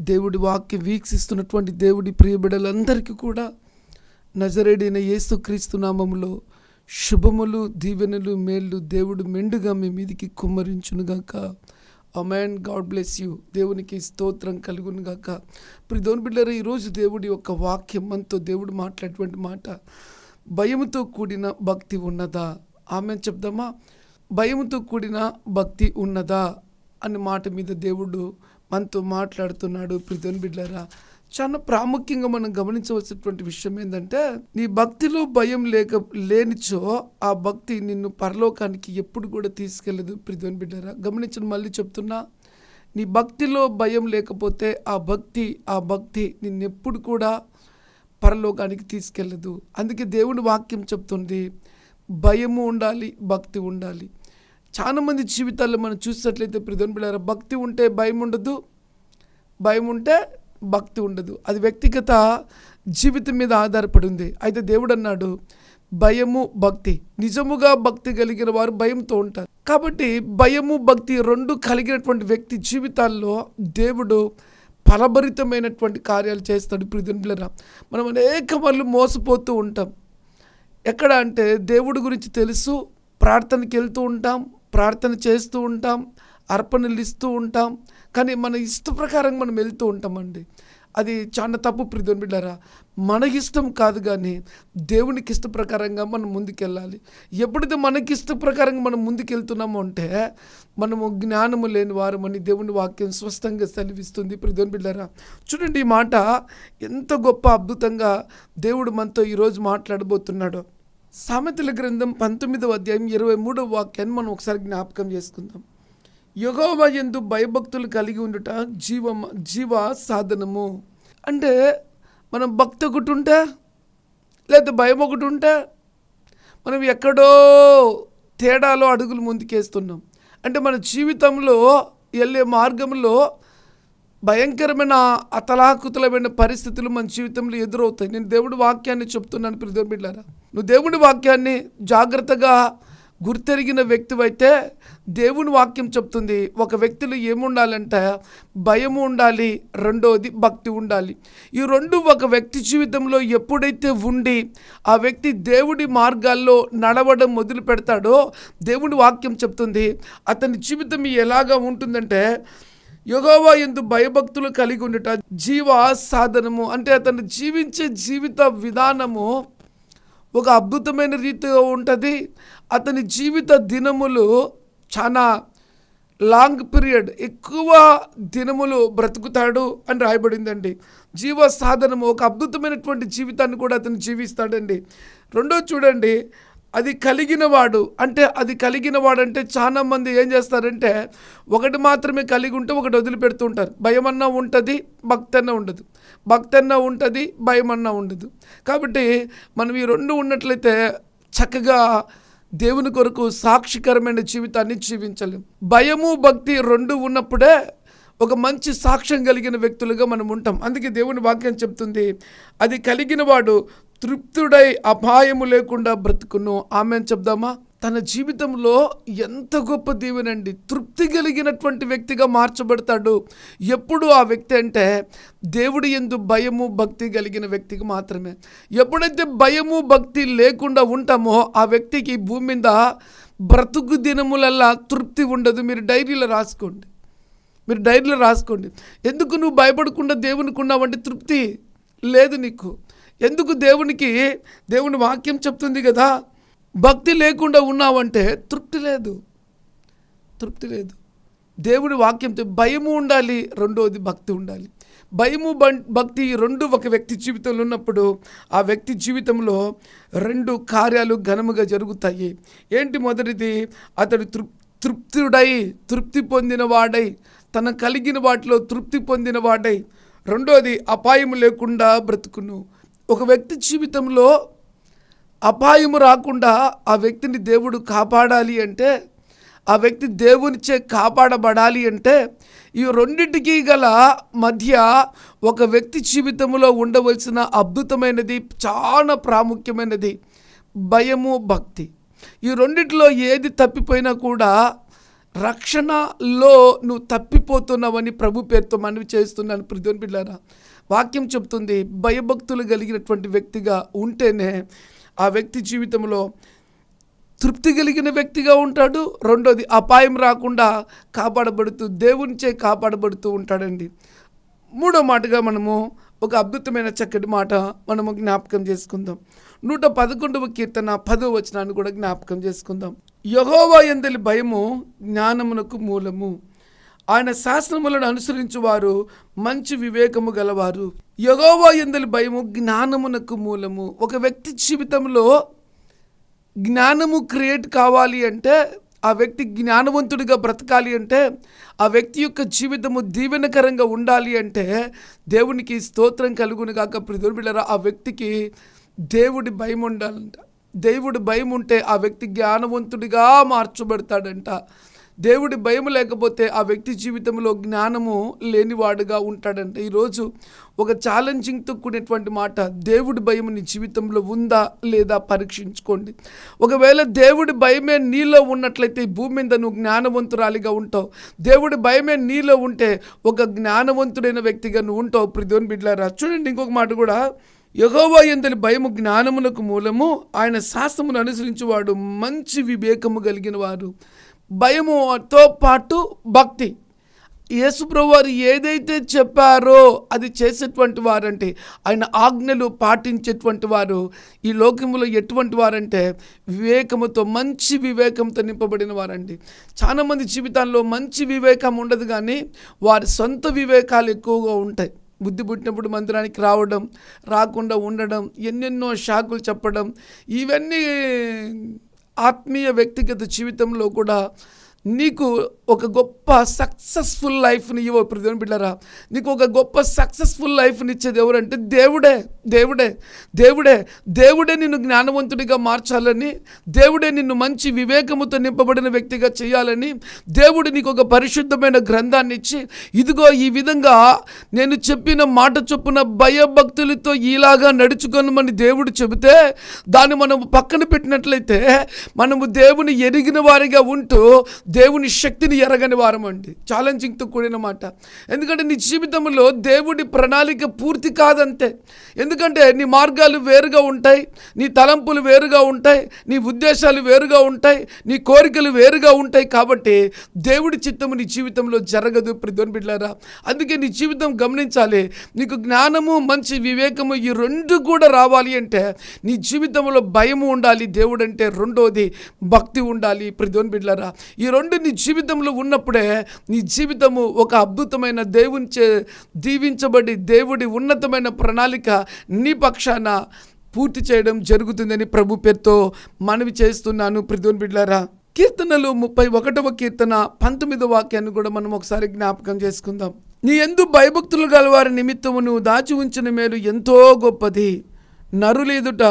దేవుడి వాక్యం వీక్షిస్తున్నటువంటి దేవుడి ప్రియబిడలందరికీ కూడా నజరేడైన యేసుక్రీస్తు నామములో శుభములు దీవెనలు మేళ్ళు దేవుడు మెండుగా మీ మీదికి కుమ్మరించునుగాక. అమెన్ గాడ్ బ్లెస్ యూ దేవునికి స్తోత్రం కలుగునుగాక. ఇప్పుడు దేవుని ఈరోజు దేవుడి యొక్క వాక్యం మనతో దేవుడు మాట్లాడేటువంటి మాట భయముతో కూడిన భక్తి ఉన్నదా? ఆమె చెప్దామా? భయముతో కూడిన భక్తి ఉన్నదా? అనే మాట మీద దేవుడు మనతో మాట్లాడుతున్నాడు. ప్రితోని బిడ్డలారా చాలా ప్రాముఖ్యంగా మనం గమనించవలసినటువంటి విషయం ఏంటంటే నీ భక్తిలో భయం లేక లేనిచో ఆ భక్తి నిన్ను పరలోకానికి ఎప్పుడు కూడా తీసుకెళ్ళదు. ప్రితోని బిడ్డరా గమనించను మళ్ళీ చెప్తున్నా. నీ భక్తిలో భయం లేకపోతే ఆ భక్తి ఆ భక్తి నిన్నెప్పుడు కూడా పరలోకానికి తీసుకెళ్ళదు. అందుకే దేవుని వాక్యం చెప్తుంది భయము ఉండాలి భక్తి ఉండాలి. చాలా మంది జీవితాల్లో మనం చూసినట్లయితే ప్రధాన పిల్లల భక్తి ఉంటే భయం ఉండదు భయం ఉంటే భక్తి ఉండదు. అది వ్యక్తిగత జీవితం మీద ఆధారపడి ఉంది. అయితే దేవుడు అన్నాడు భయము భక్తి. నిజముగా భక్తి కలిగిన వారు భయంతో ఉంటారు. కాబట్టి భయము భక్తి రెండు కలిగినటువంటి వ్యక్తి జీవితాల్లో దేవుడు ఫలభరితమైనటువంటి కార్యాలు చేస్తాడు ప్రిధులరా మనం అనేక వాళ్ళు మోసపోతూ ఉంటాం. ఎక్కడ అంటే దేవుడి గురించి తెలుసు ప్రార్థనకి వెళ్తూ ఉంటాం ప్రార్థన చేస్తూ ఉంటాం అర్పణలు ఇస్తూ ఉంటాం కానీ మన ఇష్ట ప్రకారం మనం వెళ్తూ ఉంటామండి. అది చాలా తప్పు ప్రిధుని బిడ్డారా. మన ఇష్టం కాదు కానీ దేవునికి ఇష్ట ప్రకారంగా మనం ముందుకెళ్ళాలి. ఎప్పుడైతే మనకి ఇష్ట ప్రకారంగా మనం ముందుకెళ్తున్నామో అంటే మనము జ్ఞానము లేని వారమని దేవుని వాక్యం స్పష్టంగా సెలవిస్తుంది ప్రిధుని బిడ్డారా. చూడండి ఈ మాట ఎంత గొప్ప అద్భుతంగా దేవుడు మనతో ఈరోజు మాట్లాడబోతున్నాడో. సామెతల గ్రంథం పంతొమ్మిదవ అధ్యాయం ఇరవై మూడవ వాక్యాన్ని మనం ఒకసారి జ్ఞాపకం చేసుకుందాం. యుగోవ ఎందు భయభక్తులు కలిగి ఉండుట జీవ జీవ సాధనము. అంటే మనం భక్తి ఒకటి ఉంటే లేదా భయం ఒకటి ఉంటే మనం ఎక్కడో తేడాలో అడుగులు ముందుకేస్తున్నాం. అంటే మన జీవితంలో వెళ్ళే మార్గంలో భయంకరమైన అతలాకుతలమైన పరిస్థితులు మన జీవితంలో ఎదురవుతాయి. నేను దేవుడి వాక్యాన్ని చెప్తున్నాను ప్రిధోర్ బిడ్డారా. నువ్వు దేవుడి వాక్యాన్ని జాగ్రత్తగా గుర్తెరిగిన వ్యక్తివైతే దేవుని వాక్యం చెప్తుంది. ఒక వ్యక్తిలో ఏముండాలంటే భయము ఉండాలి రెండవది భక్తి ఉండాలి. ఈ రెండు ఒక వ్యక్తి జీవితంలో ఎప్పుడైతే ఉండి ఆ వ్యక్తి దేవుడి మార్గాల్లో నడవడం మొదలు పెడతాడో దేవుడి వాక్యం చెప్తుంది. అతని జీవితం ఎలాగా ఉంటుందంటే యోగోవా ఎందు భయభక్తులు కలిగి ఉండుట జీవ సాధనము అంటే అతను జీవించే జీవిత విధానము ఒక అద్భుతమైన రీతిగా ఉంటుంది. అతని జీవిత దినములు చాలా లాంగ్ పీరియడ్ ఎక్కువ దినములు బ్రతుకుతాడు అని రాయబడిందండి. జీవ సాధనము ఒక అద్భుతమైనటువంటి జీవితాన్ని కూడా అతను జీవిస్తాడండి. రెండో చూడండి అది కలిగిన వాడు అంటే అది కలిగిన వాడు అంటే చాలా మంది ఏం చేస్తారంటే ఒకటి మాత్రమే కలిగి ఉంటే ఒకటి వదిలిపెడుతూ ఉంటారు. భయం అన్నా ఉంటుంది భక్తి అన్నా ఉండదు. భక్తి అన్నా ఉంటుంది భయం అన్నా ఉండదు. కాబట్టి మనం ఈ రెండు ఉన్నట్లయితే చక్కగా దేవుని కొరకు సాక్షికరమైన జీవితాన్ని జీవించలేం. భయము భక్తి రెండు ఉన్నప్పుడే ఒక మంచి సాక్ష్యం కలిగిన వ్యక్తులుగా మనం ఉంటాం. అందుకే దేవుని వాక్యం చెప్తుంది అది కలిగిన వాడు తృప్తుడై అపాయము లేకుండా బ్రతుకును. ఆమె చెప్దామా? తన జీవితంలో ఎంత గొప్ప దీవెనండి. తృప్తి కలిగినటువంటి వ్యక్తిగా మార్చబడతాడు. ఎప్పుడు ఆ వ్యక్తి అంటే దేవుడి ఎందు భయము భక్తి కలిగిన వ్యక్తికి మాత్రమే. ఎప్పుడైతే భయము భక్తి లేకుండా ఉంటామో ఆ వ్యక్తికి భూమి మీద బ్రతుకు దినములల్లా తృప్తి ఉండదు. మీరు డైరీలో రాసుకోండి. మీరు డైరీలో రాసుకోండి. ఎందుకు నువ్వు భయపడకుండా దేవునికి ఉన్నావంటే తృప్తి లేదు నీకు. ఎందుకు దేవునికి దేవుని వాక్యం చెప్తుంది కదా? భక్తి లేకుండా ఉన్నావంటే తృప్తి లేదు. తృప్తి లేదు. దేవుని వాక్యం భయము ఉండాలి రెండోది భక్తి ఉండాలి. భయము బం- భక్తి రెండు ఒక వ్యక్తి జీవితంలో ఉన్నప్పుడు ఆ వ్యక్తి జీవితంలో రెండు కార్యాలు ఘనముగా జరుగుతాయి. ఏంటి మొదటిది? అతడు తృప్ తృప్తుడై తృప్తి పొందిన వాడై తన కలిగిన వాటిలో తృప్తి పొందిన వాడై. రెండోది అపాయం లేకుండా బ్రతుకును. ఒక వ్యక్తి జీవితంలో అపాయము రాకుండా ఆ వ్యక్తిని దేవుడు కాపాడాలి అంటే ఆ వ్యక్తి దేవునిచే కాపాడబడాలి అంటే ఈ రెండింటికి గల మధ్య ఒక వ్యక్తి జీవితంలో ఉండవలసిన అద్భుతమైనది చాలా ప్రాముఖ్యమైనది భయము భక్తి. ఈ రెండిట్లో ఏది తప్పిపోయినా కూడా రక్షణలో నువ్వు తప్పిపోతున్నావని ప్రభు పేరుతో మనవి చేస్తున్నాను. పృథ్వన్ బిడ్డారా వాక్యం చెప్తుంది భయభక్తులు కలిగినటువంటి వ్యక్తిగా ఉంటేనే ఆ వ్యక్తి జీవితంలో తృప్తి కలిగిన వ్యక్తిగా ఉంటాడు. రెండోది అపాయం రాకుండా కాపాడబడుతూ దేవునిచే కాపాడబడుతూ ఉంటాడండి. మూడో మాటగా మనము ఒక అద్భుతమైన చక్కటి మాట మనము జ్ఞాపకం చేసుకుందాం. నూట పదకొండవ కీర్తన పదవ వచనాన్ని కూడా జ్ఞాపకం చేసుకుందాం. యహోవా ఎందలి భయము జ్ఞానమునకు మూలము. ఆయన శాస్త్రములను అనుసరించువారు మంచి వివేకము గలవారు. యగోవా ఎందలి భయము జ్ఞానమునకు మూలము. ఒక వ్యక్తి జీవితంలో జ్ఞానము క్రియేట్ కావాలి అంటే ఆ వ్యక్తి జ్ఞానవంతుడిగా బ్రతకాలి అంటే ఆ వ్యక్తి యొక్క జీవితము దీవెనకరంగా ఉండాలి అంటే దేవునికి స్తోత్రం కలుగును కాక ప్రతిబిడరా ఆ వ్యక్తికి దేవుడి భయం ఉండాలంట. దేవుడి భయం ఉంటే ఆ వ్యక్తి జ్ఞానవంతుడిగా మార్చబడతాడంట. దేవుడి భయం లేకపోతే ఆ వ్యక్తి జీవితంలో జ్ఞానము లేనివాడుగా ఉంటాడంట ఈరోజు ఒక ఛాలెంజింగ్తో కూడినటువంటి మాట దేవుడి భయం నీ జీవితంలో ఉందా లేదా పరీక్షించుకోండి. ఒకవేళ దేవుడి భయమే నీలో ఉన్నట్లయితే భూమి మీద నువ్వు జ్ఞానవంతురాలిగా ఉంటావు. దేవుడి భయమే నీలో ఉంటే ఒక జ్ఞానవంతుడైన వ్యక్తిగా నువ్వు ఉంటావు. ప్రిధోని బిడ్లారా చూడండి ఇంకొక మాట కూడా. యహోవా ఎందలి భయము జ్ఞానమునకు మూలము ఆయన శాస్త్రమును అనుసరించేవాడు మంచి వివేకము కలిగిన వారు భయముతో పాటు భక్తి. యేసుప్రభు వారు ఏదైతే చెప్పారో అది చేసేటువంటి వారంటే ఆయన ఆజ్ఞలు పాటించేటువంటి వారు ఈ లోకములో ఎటువంటి వారంటే వివేకముతో మంచి వివేకంతో నింపబడిన వారండి. చాలామంది జీవితాల్లో మంచి వివేకం ఉండదు కానీ వారి సొంత వివేకాలు ఎక్కువగా ఉంటాయి. బుద్ధి పుట్టినప్పుడు మందిరానికి రావడం రాకుండా ఉండడం ఎన్నెన్నో షాకులు చెప్పడం ఇవన్నీ ఆత్మీయ వ్యక్తిగత జీవితంలో కూడా నీకు ఒక గొప్ప సక్సెస్ఫుల్ లైఫ్ని ఇవ్వ ప్రతిని బిడ్డరా నీకు ఒక గొప్ప సక్సెస్ఫుల్ లైఫ్ని ఇచ్చేది ఎవరంటే దేవుడే దేవుడే దేవుడే. దేవుడే నిన్ను జ్ఞానవంతుడిగా మార్చాలని దేవుడే నిన్ను మంచి వివేకముతో నింపబడిన వ్యక్తిగా చేయాలని దేవుడు నీకు ఒక పరిశుద్ధమైన గ్రంథాన్ని ఇచ్చి ఇదిగో ఈ విధంగా నేను చెప్పిన మాట చొప్పున భయభక్తులతో ఇలాగా నడుచుకొనమని దేవుడు చెబితే దాన్ని మనం పక్కన పెట్టినట్లయితే మనము దేవుని ఎరిగిన వారిగా ఉంటూ దేవుని శక్తిని ఎరగని వారమండి. ఛాలెంజింగ్తో కూడిన మాట. ఎందుకంటే నీ జీవితంలో దేవుడి ప్రణాళిక పూర్తి కాదంతే. ఎందుకంటే నీ మార్గాలు వేరుగా ఉంటాయి నీ తలంపులు వేరుగా ఉంటాయి నీ ఉద్దేశాలు వేరుగా ఉంటాయి నీ కోరికలు వేరుగా ఉంటాయి కాబట్టి దేవుడి చిత్తము నీ జీవితంలో జరగదు ప్రతిని బిడ్డారా అందుకే నీ జీవితం గమనించాలి. నీకు జ్ఞానము మంచి వివేకము ఈ రెండు కూడా రావాలి అంటే నీ జీవితంలో భయము ఉండాలి. దేవుడు అంటే రెండోది భక్తి ఉండాలి ప్రతిని బిడ్డారా ఈ రెండు నీ జీవితంలో ఉన్నప్పుడే నీ జీవితము ఒక అద్భుతమైన దేవునిచే దీవించబడి దేవుడి ఉన్నతమైన ప్రణాళిక నీ పక్షాన పూర్తి చేయడం జరుగుతుందని ప్రభు పేరుతో మనవి చేస్తున్నాను. ప్రతిని బిడ్లారా కీర్తనలు ముప్పై ఒకటవ కీర్తన పంతొమ్మిదవ వాక్యాన్ని కూడా మనం ఒకసారి జ్ఞాపకం చేసుకుందాం. నీ ఎందు భయభక్తులు గలవారి నిమిత్తము నువ్వు దాచి ఉంచిన మేలు ఎంతో గొప్పది. నరులేదుట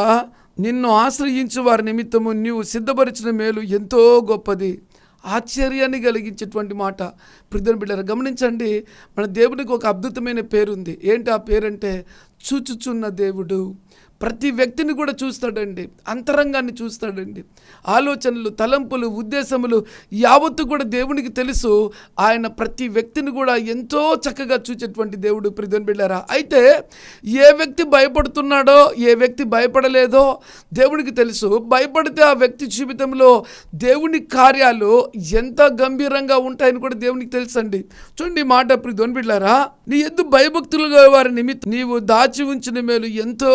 నిన్ను ఆశ్రయించు వారి నిమిత్తము నీవు సిద్ధపరిచిన మేలు ఎంతో గొప్పది. ఆశ్చర్యాన్ని కలిగించేటువంటి మాట. ప్రిధర్ బిడ్డరు గమనించండి మన దేవుడికి ఒక అద్భుతమైన పేరుంది. ఏంటి ఆ పేరంటే చూచుచున్న దేవుడు. ప్రతి వ్యక్తిని కూడా చూస్తాడండి. అంతరంగాన్ని చూస్తాడండి. ఆలోచనలు తలంపులు ఉద్దేశములు యావత్తు కూడా దేవునికి తెలుసు. ఆయన ప్రతి వ్యక్తిని కూడా ఎంతో చక్కగా చూచేటువంటి దేవుడు ప్రిధన్ బిళ్ళారా అయితే ఏ వ్యక్తి భయపడుతున్నాడో ఏ వ్యక్తి భయపడలేదో దేవునికి తెలుసు. భయపడితే ఆ వ్యక్తి జీవితంలో దేవుని కార్యాలు ఎంత గంభీరంగా ఉంటాయని కూడా దేవునికి తెలుసండి. చూడండి మాట ప్రిధన్ బిళ్ళారా నీ ఎద్దు భయభక్తులుగా వారి నిమిత్తం నీవు దాచి ఉంచిన మేలు ఎంతో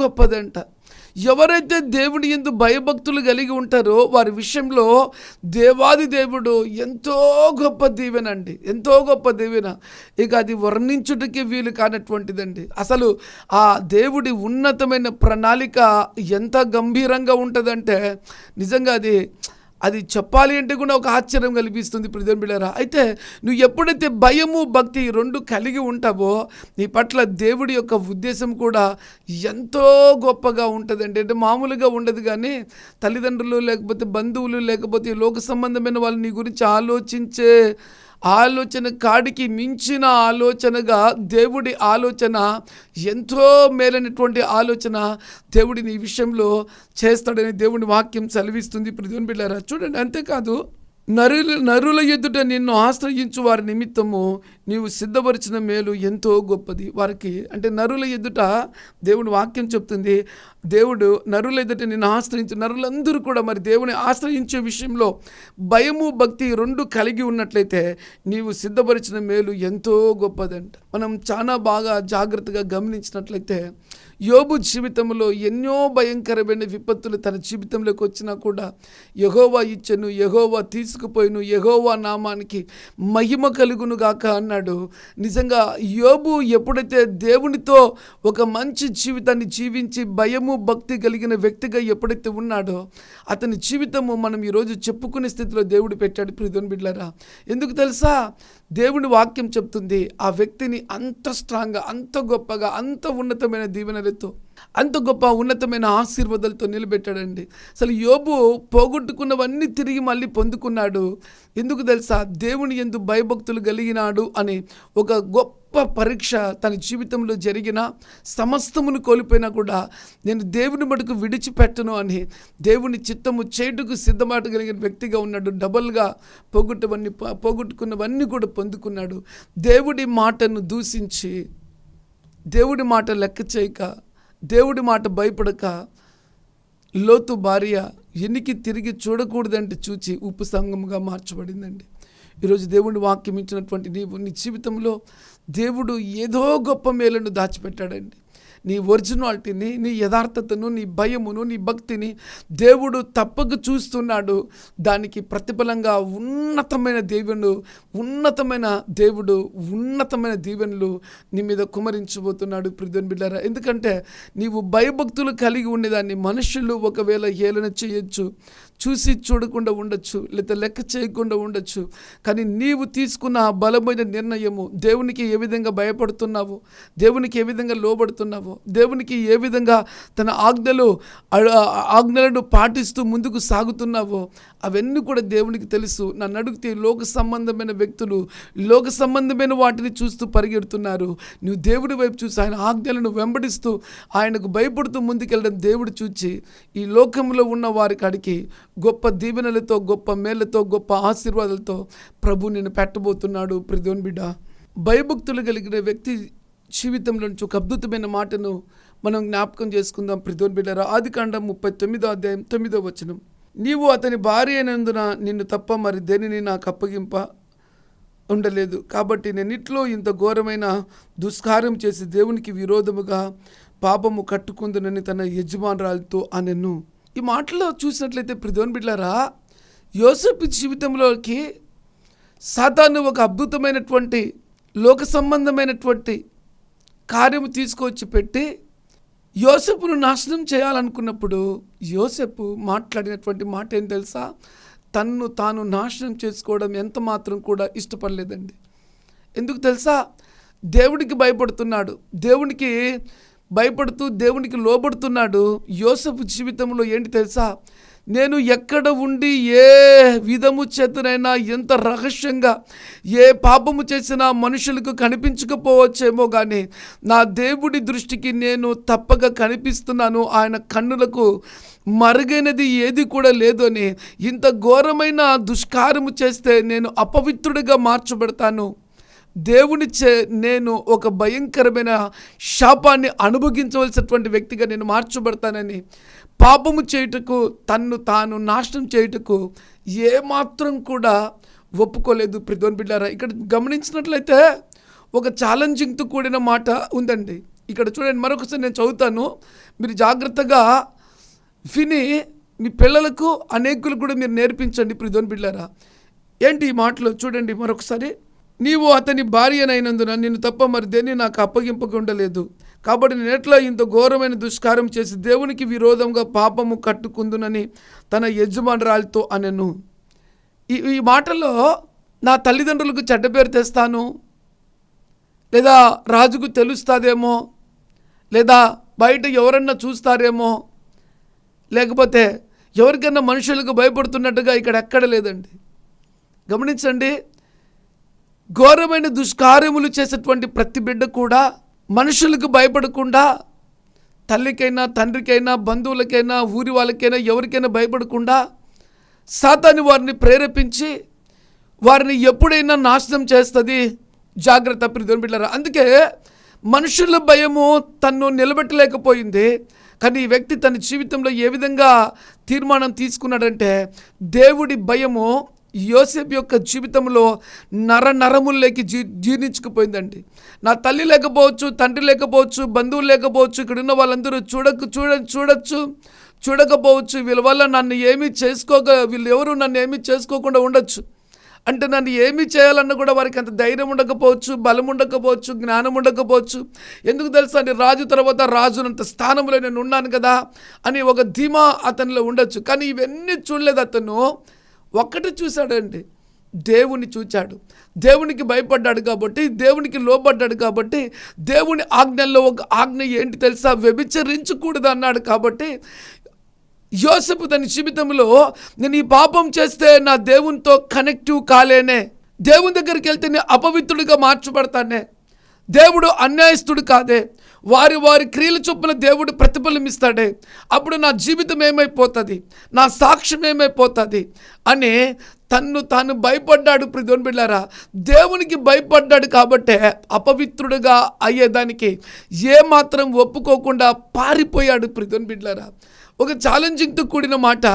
గొప్పదంట. ఎవరైతే దేవుని ఎందు భయభక్తులు కలిగి ఉంటారో వారి విషయంలో దేవాది దేవుడు ఎంతో గొప్ప దీవెనండి. ఎంతో గొప్ప దీవెన. ఇక అది వర్ణించుటకి వీలు కానటువంటిదండి. అసలు ఆ దేవుడి ఉన్నతమైన ప్రణాళిక ఎంత గంభీరంగా ఉంటుందంటే నిజంగా అది అది చెప్పాలి అంటే కూడా ఒక ఆశ్చర్యం కల్పిస్తుంది ప్రతిదిన బిడ్డారా అయితే నువ్వు ఎప్పుడైతే భయము భక్తి రెండు కలిగి ఉంటావో నీ పట్ల దేవుడి యొక్క ఉద్దేశం కూడా ఎంతో గొప్పగా ఉంటుంది అంటే అంటే మామూలుగా ఉండదు కానీ తల్లిదండ్రులు లేకపోతే బంధువులు లేకపోతే లోక సంబంధమైన వాళ్ళు నీ గురించి ఆలోచించే ఆలోచన కాడికి మించిన ఆలోచనగా దేవుడి ఆలోచన ఎంతో మేలైనటువంటి ఆలోచన దేవుడిని ఈ విషయంలో చేస్తాడని దేవుడి వాక్యం సెలవిస్తుంది. ప్రతిని బిళ్ళారా చూడండి అంతేకాదు నరుల నరుల ఎదుట నిన్ను ఆశ్రయించు వారి నిమిత్తము నీవు సిద్ధపరిచిన మేలు ఎంతో గొప్పది. వారికి అంటే నరుల ఎదుట దేవుడు వాక్యం చెప్తుంది దేవుడు నరుల ఎదుట నిన్ను ఆశ్రయించు నరులందరూ కూడా మరి దేవుని ఆశ్రయించే విషయంలో భయము భక్తి రెండు కలిగి ఉన్నట్లయితే నీవు సిద్ధపరిచిన మేలు ఎంతో గొప్పదంట. మనం చాలా బాగా జాగ్రత్తగా గమనించినట్లయితే యోబు జీవితంలో ఎన్నో భయంకరమైన విపత్తులు తన జీవితంలోకి వచ్చినా కూడా యహోవా ఇచ్చను యహోవా తీసుకుపోయిను యహోవా నామానికి మహిమ కలుగును గాక అన్నాడు. నిజంగా యోబు ఎప్పుడైతే దేవునితో ఒక మంచి జీవితాన్ని జీవించి భయము భక్తి కలిగిన వ్యక్తిగా ఎప్పుడైతే ఉన్నాడో అతని జీవితము మనం ఈరోజు చెప్పుకునే స్థితిలో దేవుడు పెట్టాడు. ప్రిధోన్ బిడ్లరా ఎందుకు తెలుసా? దేవుని వాక్యం చెప్తుంది ఆ వ్యక్తిని అంత స్ట్రాంగ్గా అంత గొప్పగా అంత ఉన్నతమైన దీవెనలతో అంత గొప్ప ఉన్నతమైన ఆశీర్వాదాలతో నిలబెట్టాడండి. అసలు యోబు పోగొట్టుకున్నవన్నీ తిరిగి మళ్ళీ పొందుకున్నాడు. ఎందుకు తెలుసా? దేవుని ఎందు భయభక్తులు కలిగినాడు అని ఒక గొప్ప పరీక్ష తన జీవితంలో జరిగిన సమస్తమును కోల్పోయినా కూడా నేను దేవుని మటుకు విడిచిపెట్టను అని దేవుని చిత్తము చేటుకు సిద్ధమాటగలిగిన వ్యక్తిగా ఉన్నాడు. డబల్గా పోగొట్టవన్నీ పోగొట్టుకున్నవన్నీ కూడా పొందుకున్నాడు. దేవుడి మాటను దూషించి దేవుడి మాట లెక్క చేయక దేవుడి మాట భయపడక లోతు భార్య ఎనికి తిరిగి చూడకూడదంటే చూచి ఉప్పు సంఘముగా మార్చబడిందండి. ఈరోజు దేవుడి వాక్యం ఇచ్చినటువంటి నీవు నీ జీవితంలో దేవుడు ఏదో గొప్ప మేలను దాచిపెట్టాడండి. నీ ఒరిజినాలిటీని నీ యథార్థతను నీ భయమును నీ భక్తిని దేవుడు తప్పక చూస్తున్నాడు. దానికి ప్రతిఫలంగా ఉన్నతమైన దేవుడు ఉన్నతమైన దేవుడు ఉన్నతమైన దీవెనలు నీ మీద కుమరించబోతున్నాడు ప్రిధన్ బిడ్డారా. ఎందుకంటే నీవు భయభక్తులు కలిగి ఉండేదాన్ని మనుషులు ఒకవేళ హేళన చేయొచ్చు. చూసి చూడకుండా ఉండొచ్చు లేదా లెక్క చేయకుండా ఉండొచ్చు. కానీ నీవు తీసుకున్న ఆ బలమైన నిర్ణయము దేవునికి ఏ విధంగా భయపడుతున్నావు దేవునికి ఏ విధంగా లోబడుతున్నావో దేవునికి ఏ విధంగా తన ఆజ్ఞలు ఆజ్ఞలను పాటిస్తూ ముందుకు సాగుతున్నావో అవన్నీ కూడా దేవునికి తెలుసు. నన్ను అడిగితే లోక సంబంధమైన వ్యక్తులు లోక సంబంధమైన వాటిని చూస్తూ పరిగెడుతున్నారు. నువ్వు దేవుడి వైపు చూసి ఆయన ఆజ్ఞలను వెంబడిస్తూ ఆయనకు భయపడుతూ ముందుకెళ్ళడం దేవుడు చూచి ఈ లోకంలో ఉన్న వారి కాడికి గొప్ప దీవెనలతో గొప్ప మేళ్ళతో గొప్ప ఆశీర్వాదాలతో ప్రభు నేను పెట్టబోతున్నాడు. ప్రదోన్ బిడ్డ భయభక్తులు కలిగిన వ్యక్తి జీవితంలో నుంచి ఒక అద్భుతమైన మాటను మనం జ్ఞాపకం చేసుకుందాం. ప్రదోన్ బిడ్డారా ఆది కాండం ముప్పై తొమ్మిదో అధ్యాయం తొమ్మిదో వచనం. నీవు అతని భార్య అయినందున నిన్ను తప్ప మరి దేనిని నాకు అప్పగింప ఉండలేదు. కాబట్టి నేను ఇంత ఘోరమైన దుష్కార్యం చేసి దేవునికి విరోధముగా పాపము కట్టుకుందునని తన యజమానురాలతో అనెను. ఈ మాటలో చూసినట్లయితే ప్రధోన్ బిడ్డారా యోసపు జీవితంలోకి సాతాను ఒక అద్భుతమైనటువంటి లోక సంబంధమైనటువంటి కార్యము తీసుకొచ్చి పెట్టి యోసెపును నాశనం చేయాలనుకున్నప్పుడు యోసెపు మాట్లాడినటువంటి మాట ఏం తెలుసా? తన్ను తాను నాశనం చేసుకోవడం ఎంత మాత్రం కూడా ఇష్టపడలేదండి. ఎందుకు తెలుసా? దేవుడికి భయపడుతున్నాడు. దేవునికి భయపడుతూ దేవునికి లోబడుతున్నాడు. యోసపు జీవితంలో ఏంటి తెలుసా? నేను ఎక్కడ ఉండి ఏ విధము చేతనైనా ఎంత రహస్యంగా ఏ పాపము చేసినా మనుషులకు కనిపించకపోవచ్చేమో కానీ నా దేవుడి దృష్టికి నేను తప్పక కనిపిస్తున్నాను. ఆయన కన్నులకు మరుగైనది ఏది కూడా లేదు అని ఇంత ఘోరమైన దుష్కారము చేస్తే నేను అపవిత్రుడిగా మార్చబడతాను. దేవుని చే నేను ఒక భయంకరమైన శాపాన్ని అనుభవించవలసినటువంటి వ్యక్తిగా నేను మార్చబడతానని పాపము చేయుటకు తన్ను తాను నాశనం చేయుటకు ఏమాత్రం కూడా ఒప్పుకోలేదు. ప్రతివన్ బిడ్డారా ఇక్కడ గమనించినట్లయితే ఒక ఛాలెంజింగ్తో కూడిన మాట ఉందండి. ఇక్కడ చూడండి మరొకసారి నేను చదువుతాను. మీరు జాగ్రత్తగా విని మీ పిల్లలకు అనేకులు కూడా మీరు నేర్పించండి ప్రిధోన్ బిళ్ళారా ఏంటి ఈ మాటలు? చూడండి మరొకసారి. నీవు అతని భార్యనైనందున నిన్ను తప్ప మరి దేన్ని నాకు అప్పగింపకుండలేదు. కాబట్టి నేను ఎట్లా ఇంత ఘోరమైన దుష్కారం చేసి దేవునికి విరోధంగా పాపము కట్టుకుందునని తన యజమానురాలితో అనెను. ఈ ఈ మాటల్లో నా తల్లిదండ్రులకు చెడ్డ పేరు తెస్తాను? లేదా రాజుకు తెలుస్తుందేమో? లేదా బయట ఎవరన్నా చూస్తారేమో? లేకపోతే ఎవరికైనా మనుషులకు భయపడుతున్నట్టుగా ఇక్కడ ఎక్కడ లేదండి. గమనించండి ఘోరమైన దుష్కార్యములు చేసేటువంటి ప్రతి బిడ్డ కూడా మనుషులకు భయపడకుండా తల్లికైనా తండ్రికైనా బంధువులకైనా ఊరి వాళ్ళకైనా ఎవరికైనా భయపడకుండా సాతాని వారిని ప్రేరేపించి వారిని ఎప్పుడైనా నాశనం చేస్తుంది. జాగ్రత్త ప్రిధుని బిడ్డారా అందుకే మనుషుల భయము తన్ను నిలబెట్టలేకపోయింది. కానీ ఈ వ్యక్తి తన జీవితంలో ఏ విధంగా తీర్మానం తీసుకున్నాడంటే దేవుడి భయము యోసేపు యొక్క జీవితంలో నర నరముల్లోకి జీ జీర్ణించుకుపోయిందండి. నా తల్లి లేకపోవచ్చు తండ్రి లేకపోవచ్చు బంధువులు లేకపోవచ్చు ఇక్కడ ఉన్న వాళ్ళందరూ చూడకు చూడ చూడొచ్చు చూడకపోవచ్చు. వీళ్ళ వల్ల నన్ను ఏమీ చేసుకోక వీళ్ళు ఎవరు నన్ను ఏమీ చేసుకోకుండా ఉండొచ్చు. అంటే నన్ను ఏమి చేయాలన్నా కూడా వారికి అంత ధైర్యం ఉండకపోవచ్చు బలం ఉండకపోవచ్చు జ్ఞానం ఉండకపోవచ్చు. ఎందుకు తెలుసా అండి? రాజు తర్వాత రాజునంత స్థానంలో నేను ఉన్నాను కదా అని ఒక ధీమా అతనిలో ఉండొచ్చు. కానీ ఇవన్నీ చూడలేదు అతను. ఒక్కటి చూశాడండి. దేవుని చూచాడు. దేవునికి భయపడ్డాడు కాబట్టి దేవునికి లోబడ్డాడు కాబట్టి దేవుని ఆజ్ఞల్లో ఒక ఆజ్ఞ ఏంటి తెలుసా? వ్యభిచరించకూడదు అన్నాడు కాబట్టి యోసపు తన జీవితంలో నేను ఈ పాపం చేస్తే నా దేవునితో కనెక్టివ్ కాలేనే. దేవుని దగ్గరికి వెళ్తే నేను అపవిత్రుడిగా మార్చబడతానే. దేవుడు అన్యాయస్తుడు కాదే. వారి వారి క్రియలు చొప్పున దేవుడు ప్రతిఫలమిస్తాడే. అప్పుడు నా జీవితం ఏమైపోతుంది? నా సాక్ష్యం ఏమైపోతుంది? అని తన్ను తాను భయపడ్డాడు ప్రిధోన్ బిళ్ళారా దేవునికి భయపడ్డాడు కాబట్టే అపవిత్రుడుగా అయ్యేదానికి ఏమాత్రం ఒప్పుకోకుండా పారిపోయాడు ప్రిధోన్ బిడ్లారా ఒక ఛాలెంజింగ్తో కూడిన మాట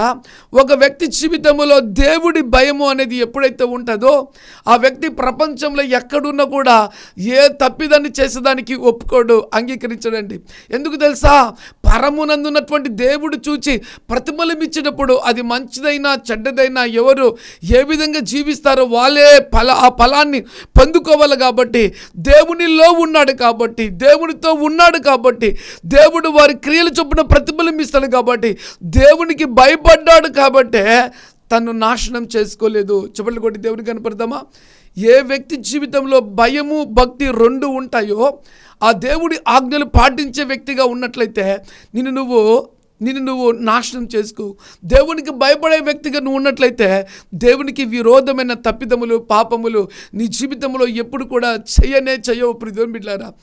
ఒక వ్యక్తి జీవితంలో దేవుడి భయము అనేది ఎప్పుడైతే ఉంటుందో ఆ వ్యక్తి ప్రపంచంలో ఎక్కడున్నా కూడా ఏ తప్పిదాన్ని చేసేదానికి ఒప్పుకోడు అంగీకరించడండి. ఎందుకు తెలుసా? పరమునందున్నటువంటి దేవుడు చూచి ప్రతిఫలమిచ్చినప్పుడు అది మంచిదైనా చెడ్డదైనా ఎవరు ఏ విధంగా జీవిస్తారో వాళ్ళే ఫల ఆ ఫలాన్ని పొందుకోవాలి కాబట్టి దేవునిలో ఉన్నాడు కాబట్టి దేవునితో ఉన్నాడు కాబట్టి దేవుడు వారి క్రియలు చొప్పున ప్రతిఫలం ఇస్తాడు కాబట్టి దేవునికి భయపడ్డాడు కాబట్టే తను నాశనం చేసుకోలేదు. చెప్పలు కొట్టి దేవుని కనపడదామా? ఏ వ్యక్తి జీవితంలో భయము భక్తి రెండు ఉంటాయో ఆ దేవుడి ఆజ్ఞలు పాటించే వ్యక్తిగా ఉన్నట్లయితే నిన్ను నువ్వు నిన్ను నువ్వు నాశనం చేసుకో. దేవునికి భయపడే వ్యక్తిగా నువ్వు ఉన్నట్లయితే దేవునికి విరోధమైన తప్పిదములు పాపములు నీ జీవితంలో ఎప్పుడు కూడా చేయనే చేయవు. ప్రిధోన్ బిడ్డారా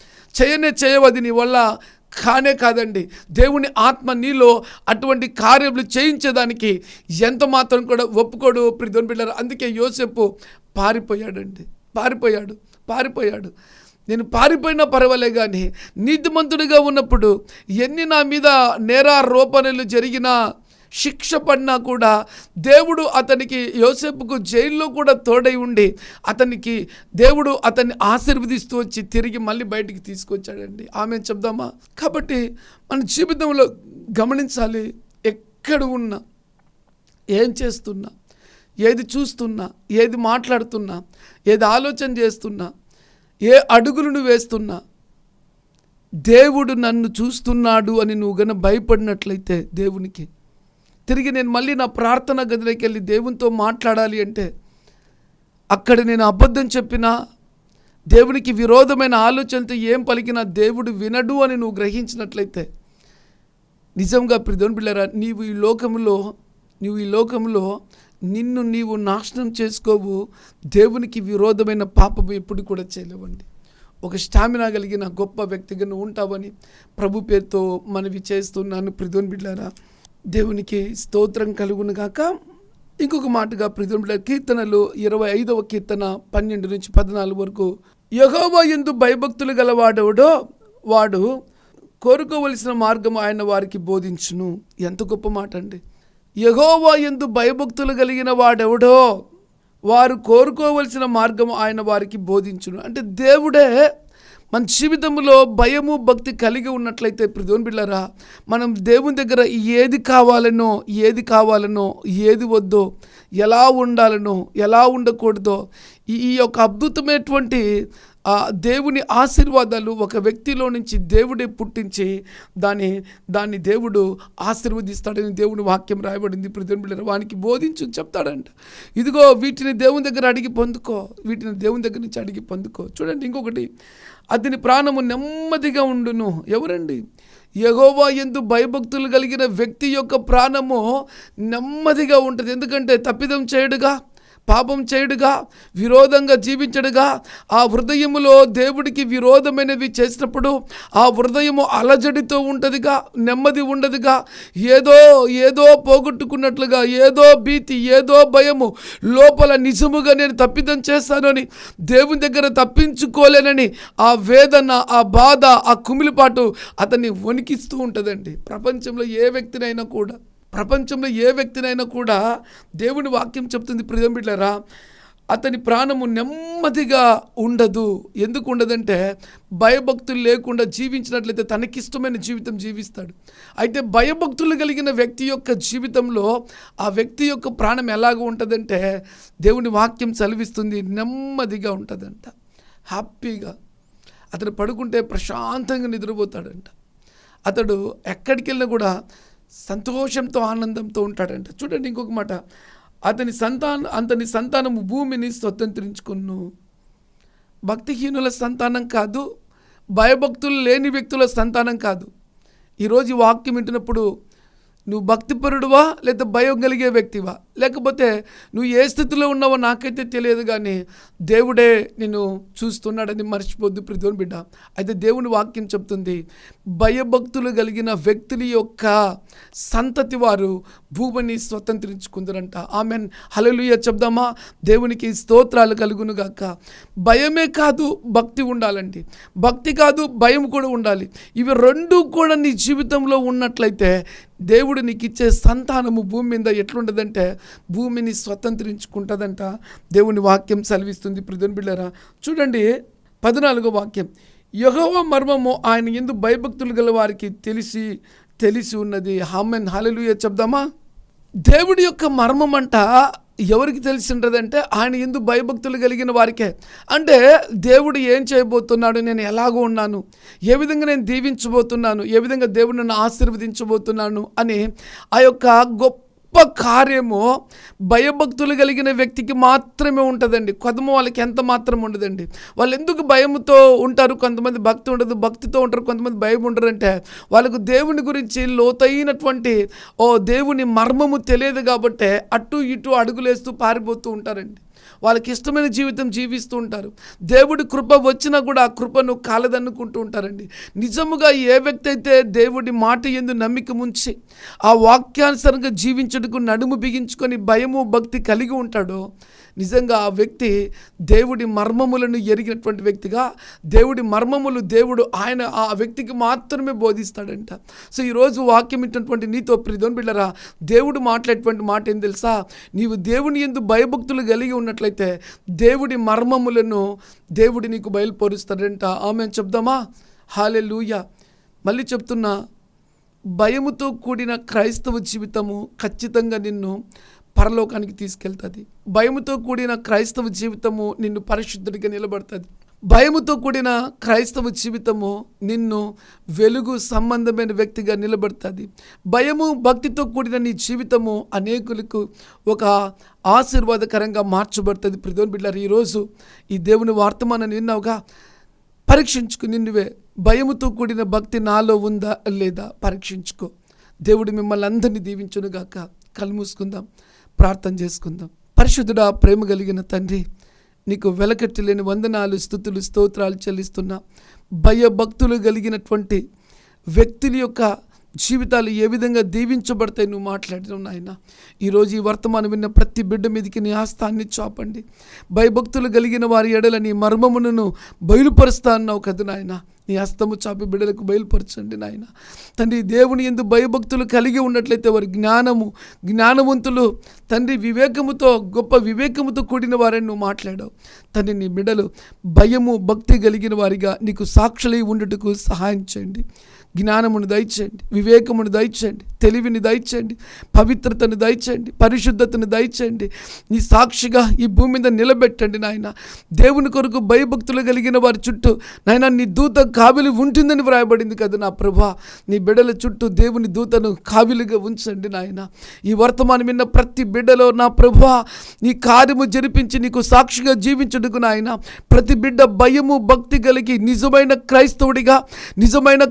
చేయనే చేయవు. అది నీ వల్ల కానే కాదండి. దేవుని ఆత్మ నీలో అటువంటి కార్యములు చేయించేదానికి ఎంత మాత్రం కూడా ఒప్పుకోడు. ప్రిధోని బిడ్డారు అందుకే యోసేపు పారిపోయాడండి. పారిపోయాడు. పారిపోయాడు. నేను పారిపోయినా పర్వాలే కానీ నీతిమంతుడిగా ఉన్నప్పుడు ఎన్ని నా మీద నేరారోపణలు జరిగినా శిక్ష పడినా కూడా దేవుడు అతనికి యోసేపుకు జైల్లో కూడా తోడై ఉండి అతనికి దేవుడు అతన్ని ఆశీర్వదిస్తూ వచ్చి తిరిగి మళ్ళీ బయటికి తీసుకొచ్చాడండి. ఆమె చెప్దామా? కాబట్టి మన జీవితంలో గమనించాలి ఎక్కడ ఉన్నా ఏం చేస్తున్నా ఏది చూస్తున్నా ఏది మాట్లాడుతున్నా ఏది ఆలోచన చేస్తున్నా ఏ అడుగులను వేస్తున్నా? దేవుడు నన్ను చూస్తున్నాడు అని నువ్వు గన భయపడినట్లయితే దేవునికి. తిరిగి నేను మళ్ళీ నా ప్రార్థన గదిలోకి వెళ్ళి దేవునితో మాట్లాడాలి అంటే అక్కడ నేను అబద్ధం చెప్పినా దేవునికి విరోధమైన ఆలోచనతో ఏం పలికినా దేవుడు వినడు అని నువ్వు గ్రహించినట్లయితే నిజంగా ప్రిదోన్ బిళ్ళరా నీవు ఈ లోకంలో నువ్వు ఈ లోకంలో నిన్ను నీవు నాశనం చేసుకోవు. దేవునికి విరోధమైన పాపం ఎప్పుడు కూడా చేయలేవండి. ఒక స్టామినా కలిగిన గొప్ప వ్యక్తిగా నువ్వు ఉంటావని ప్రభు పేరుతో మనవి చేస్తున్నాను ప్రిధోన్ బిడ్డారా దేవునికి స్తోత్రం కలుగును గాక. ఇంకొక మాటగా ప్రిధోన్ బిడ్డ కీర్తనలు ఇరవై ఐదవ కీర్తన పన్నెండు నుంచి పద్నాలుగు వరకు. యహోవా ఎందు భయభక్తులు గలవాడెవడో వాడు కోరుకోవలసిన మార్గం ఆయన వారికి బోధించును. ఎంత గొప్ప మాట అండి యహోవా ఎందు భయభక్తులు కలిగిన వాడెవడో? వారు కోరుకోవలసిన మార్గం ఆయన వారికి బోధించును. అంటే దేవుడే మన జీవితంలో భయము భక్తి కలిగి ఉన్నట్లయితే ప్రదోన్ బిళ్ళరా మనం దేవుని దగ్గర ఏది కావాలనో ఏది కావాలనో ఏది వద్దో ఎలా ఉండాలనో ఎలా ఉండకూడదో ఈ ఈ యొక్క అద్భుతమైనటువంటి ఆ దేవుని ఆశీర్వాదాలు ఒక వ్యక్తిలో నుంచి దేవుడే పుట్టించి దాన్ని దాన్ని దేవుడు ఆశీర్వదిస్తాడని దేవుని వాక్యం రాయబడింది. ప్రతిబిడ్డ వానికి బోధించు చెప్తాడంట. ఇదిగో వీటిని దేవుని దగ్గర అడిగి పొందుకో వీటిని దేవుని దగ్గర నుంచి అడిగి పొందుకో. చూడండి ఇంకొకటి. అతని ప్రాణము నెమ్మదిగా ఉండును. ఎవరండి? యహోవా ఎందు భయభక్తులు కలిగిన వ్యక్తి యొక్క ప్రాణము నెమ్మదిగా ఉంటుంది. ఎందుకంటే తప్పిదం చేయడుగా? పాపం చేయుడుగా విరోధంగా జీవించడుగా ఆ హృదయములో దేవుడికి విరోధమైనవి చేసినప్పుడు ఆ హృదయము అలజడితో ఉంటుందిగా నెమ్మది ఉండదుగా ఏదో ఏదో పోగొట్టుకున్నట్లుగా ఏదో భీతి ఏదో భయము లోపల నిజముగా నేను తప్పిదం చేస్తానని దేవుని దగ్గర తప్పించుకోలేనని ఆ వేదన ఆ బాధ ఆ కుమిలిపాటు అతన్ని వణికిస్తూ ఉంటుందండి. ప్రపంచంలో ఏ వ్యక్తినైనా కూడా. ప్రపంచంలో ఏ వ్యక్తినైనా కూడా దేవుని వాక్యం చెప్తుంది. ప్రియం అతని ప్రాణము నెమ్మదిగా ఉండదు. ఎందుకు ఉండదంటే భయభక్తులు లేకుండా జీవించినట్లయితే తనకిష్టమైన జీవితం జీవిస్తాడు. అయితే భయభక్తులు కలిగిన వ్యక్తి యొక్క జీవితంలో ఆ వ్యక్తి యొక్క ప్రాణం ఎలాగ ఉంటుందంటే దేవుని వాక్యం చలివిస్తుంది నెమ్మదిగా ఉంటుందంట. హ్యాపీగా. అతడు పడుకుంటే ప్రశాంతంగా నిద్రపోతాడంట. అతడు ఎక్కడికి వెళ్ళినా కూడా సంతోషంతో ఆనందంతో ఉంటాడంట. చూడండి ఇంకొక మాట. అతని సంతానం అతని సంతానము భూమిని స్వతంత్రించుకును. భక్తిహీనుల సంతానం కాదు భయభక్తులు లేని వ్యక్తుల సంతానం కాదు. ఈరోజు వాక్యం వింటున్నప్పుడు నువ్వు భక్తిపరుడువా లేదా భయం కలిగే వ్యక్తివా? లేకపోతే నువ్వు ఏ స్థితిలో ఉన్నావో నాకైతే తెలియదు కానీ దేవుడే నిన్ను చూస్తున్నాడని మర్చిపోద్దు ప్రతిని బిడ్డ. అయితే దేవుని వాక్యం చెప్తుంది భయభక్తులు కలిగిన వ్యక్తుల యొక్క సంతతి వారు భూమిని స్వతంత్రించుకుందరంట. ఆమెన్. హలలుయ చెప్దామా? దేవునికి స్తోత్రాలు కలుగును గాక. భయమే కాదు భక్తి ఉండాలండి. భక్తి కాదు భయం కూడా ఉండాలి. ఇవి రెండు కూడా నీ జీవితంలో ఉన్నట్లయితే దేవుడు నీకు ఇచ్చే సంతానము భూమి మీద ఎట్లుండదంటే భూమిని స్వతంత్రించుకుంటుందంట. దేవుని వాక్యం సెలవిస్తుంది. ప్రజన్ బిళ్ళరా చూడండి పద్నాలుగో వాక్యం. యహోవ మర్మము ఆయన ఎందు భయభక్తులు గల వారికి తెలిసి తెలిసి ఉన్నది. హమ్మెన్ హలలుయ చెప్దామా? దేవుడి యొక్క మర్మం అంట ఎవరికి తెలిసి ఆయన ఎందు భయభక్తులు కలిగిన వారికే. అంటే దేవుడు ఏం చేయబోతున్నాడు? నేను ఎలాగో ఉన్నాను? ఏ విధంగా నేను దీవించబోతున్నాను? ఏ విధంగా దేవుడు నన్ను ఆశీర్వదించబోతున్నాను? అని ఆ యొక్క గొప్ప కార్యము భయభక్తులు కలిగిన వ్యక్తికి మాత్రమే ఉంటుందండి. కొదమ వాళ్ళకి ఎంత మాత్రం ఉండదండి. వాళ్ళు ఎందుకు భయముతో ఉంటారు? కొంతమంది భక్తి ఉండదు భక్తితో ఉంటారు కొంతమంది భయం ఉండరంటే వాళ్ళకు దేవుని గురించి లోతైనటువంటి ఓ దేవుని మర్మము తెలియదు కాబట్టి అటు ఇటు అడుగులేస్తూ పారిపోతూ ఉంటారండి. వాళ్ళకి ఇష్టమైన జీవితం జీవిస్తూ ఉంటారు. దేవుడి కృప వచ్చినా కూడా ఆ కృపను కాలదన్నుకుంటూ ఉంటారండి. నిజముగా ఏ వ్యక్తి అయితే దేవుడి మాట ఎందు నమ్మిక ముంచి ఆ వాక్యానుసారంగా జీవించడానికి నడుము బిగించుకొని భయము భక్తి కలిగి ఉంటాడో నిజంగా ఆ వ్యక్తి దేవుడి మర్మములను ఎరిగినటువంటి వ్యక్తిగా దేవుడి మర్మములు దేవుడు ఆయన ఆ వ్యక్తికి మాత్రమే బోధిస్తాడంట. సో ఈరోజు వాక్యం ఇచ్చినటువంటి నీతో ప్రిధోన్ బిళ్ళరా దేవుడు మాట్లాడేటువంటి మాట ఏం తెలుసా? నీవు దేవుని ఎందు భయభక్తులు కలిగి ఉన్నట్లయితే దేవుడి మర్మములను దేవుడి నీకు బయలుపరుస్తాడంట. ఆమె చెప్దామా? హాలే లూయ మళ్ళీ చెప్తున్నా భయముతో కూడిన క్రైస్తవ జీవితము ఖచ్చితంగా నిన్ను పరలోకానికి తీసుకెళ్తుంది. భయముతో కూడిన క్రైస్తవ జీవితము నిన్ను పరిశుద్ధుడిగా నిలబడుతుంది. భయముతో కూడిన క్రైస్తవ జీవితము నిన్ను వెలుగు సంబంధమైన వ్యక్తిగా నిలబడుతుంది. భయము భక్తితో కూడిన నీ జీవితము అనేకులకు ఒక ఆశీర్వాదకరంగా మార్చబడుతుంది. ప్రదోన్ బిడ్డారు ఈరోజు ఈ దేవుని వర్తమానాన్ని విన్నావుగా పరీక్షించుకు నిన్నువే. భయముతో కూడిన భక్తి నాలో ఉందా లేదా? పరీక్షించుకో. దేవుడు మిమ్మల్ని అందరినీ దీవించునుగాక. కళ్ళు మూసుకుందాం. ప్రార్థన చేసుకుందాం. పరిశుద్ధుడా ప్రేమ కలిగిన తండ్రి నీకు వెలకట్టలేని వందనాలు స్థుతులు స్తోత్రాలు చెల్లిస్తున్నా. భయభక్తులు కలిగినటువంటి వ్యక్తుల యొక్క జీవితాలు ఏ విధంగా దీవించబడతాయి నువ్వు మాట్లాడినావు నాయన. ఈరోజు ఈ వర్తమానం విన్న ప్రతి బిడ్డ మీదకి నీ ఆస్థాన్ని చాపండి. భయభక్తులు కలిగిన వారి ఎడల నీ మర్మమును బయలుపరుస్తా అన్నావు కదా నాయన. నీ హస్తము చాపి బిడ్డలకు బయలుపరచండి నాయన. తండ్రి దేవుని ఎందు భయభక్తులు కలిగి ఉన్నట్లయితే వారి జ్ఞానము జ్ఞానవంతులు తండ్రి వివేకముతో గొప్ప వివేకముతో కూడిన వారని నువ్వు మాట్లాడావు. తండ్రి నీ బిడ్డలు భయము భక్తి కలిగిన వారిగా నీకు సాక్షులై ఉండటకు సహాయం చేయండి. జ్ఞానమును దయచేయండి వివేకమును దయచేయండి తెలివిని దయచేయండి పవిత్రతను దయచేయండి పరిశుద్ధతను దయచేయండి. నీ సాక్షిగా ఈ భూమి మీద నిలబెట్టండి నాయన. దేవుని కొరకు భయభక్తులు కలిగిన వారి చుట్టూ నాయన నీ దూత కావిలి ఉంటుందని వ్రాయబడింది కదా నా ప్రభా. నీ బిడ్డల చుట్టూ దేవుని దూతను కావిలిగా ఉంచండి నాయన. ఈ వర్తమానం విన్న ప్రతి బిడ్డలో నా ప్రభా నీ కార్యము జరిపించి నీకు సాక్షిగా జీవించుటకు నాయన. ప్రతి బిడ్డ భయము భక్తి కలిగి నిజమైన క్రైస్తవుడిగా నిజమైన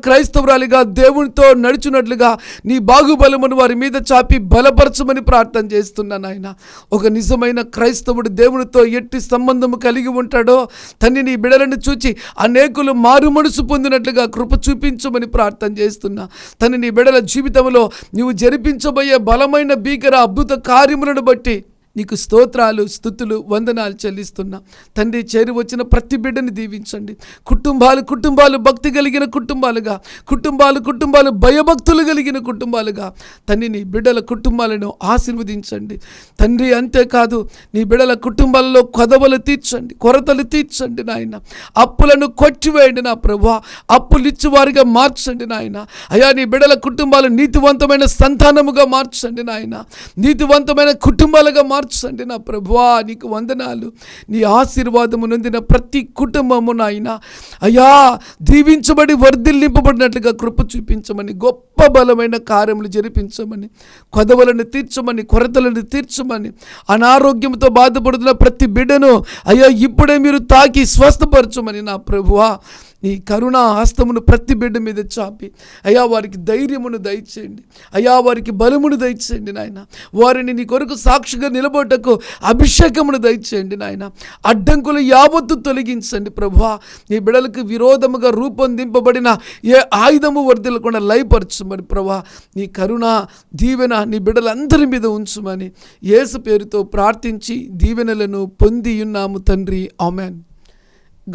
క్రైస్తవురాలిగా దేవునితో నడుచున్నట్లుగా నీ బాగుబలమును వారి మీద చాపి బలపరచమని ప్రార్థన చేస్తున్నాను ఆయన ఒక నిజమైన క్రైస్తవుడు దేవునితో ఎట్టి సంబంధము కలిగి ఉంటాడో తన్ని నీ బిడలను చూచి అనేకులు మారు మనసు పొందినట్లుగా కృప చూపించమని ప్రార్థన చేస్తున్నా. తను నీ బిడల జీవితంలో నీవు జరిపించబోయే బలమైన భీకర అద్భుత కార్యములను బట్టి నీకు స్తోత్రాలు స్థుతులు వందనాలు చెల్లిస్తున్నా. తండ్రి చేరి వచ్చిన ప్రతి బిడ్డని దీవించండి. కుటుంబాలు కుటుంబాలు భక్తి కలిగిన కుటుంబాలుగా. కుటుంబాలు కుటుంబాలు భయభక్తులు కలిగిన కుటుంబాలుగా. తండ్రి నీ బిడ్డల కుటుంబాలను ఆశీర్వదించండి. తండ్రి అంతేకాదు నీ బిడ్డల కుటుంబాలలో కొదవలు తీర్చండి. కొరతలు తీర్చండి నాయన. అప్పులను కొట్టివేయండి నా ప్రభా అప్పులు ఇచ్చేవారిగా మార్చండి నాయన. అయా నీ బిడ్డల కుటుంబాలు నీతివంతమైన సంతానముగా మార్చండి నాయన. నీతివంతమైన కుటుంబాలుగా మార్చండి నా ప్రభువా నీకు వందనాలు. నీ ఆశీర్వాదము నొందిన ప్రతి కుటుంబము నాయన. అయ్యా దీవించబడి వర్ధిల్లింపబడినట్లుగా కృప చూపించమని గొప్ప బలమైన కార్యములు జరిపించమని కొదవలను తీర్చమని కొరతలను తీర్చమని అనారోగ్యంతో బాధపడుతున్న ప్రతి బిడ్డను అయ్యా ఇప్పుడే మీరు తాకి స్వస్థపరచమని నా ప్రభువా నీ కరుణా హస్తమును ప్రతి బిడ్డ మీద చాపి అయ్యా వారికి ధైర్యమును దయచేయండి. అయ్యా వారికి బలమును దయచేయండి నాయన. వారిని నీ కొరకు సాక్షిగా నిలబడటకు అభిషేకమును దయచేయండి నాయన. అడ్డంకులు యావత్తు తొలగించండి ప్రభువా. నీ బిడలకు విరోధముగా రూపొందింపబడిన ఏ ఆయుధము వర్దిలకుండా లయపరచమని ప్రభా నీ కరుణ దీవెన నీ బిడ్డలందరి మీద ఉంచుమని యేసు పేరుతో ప్రార్థించి దీవెనలను పొంది ఉన్నాము తండ్రి. ఆమెన్.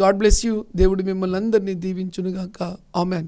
God bless you. దేవుడు మిమ్మల్ని అందరినీ దీవించునుగాక. ఆమెన్.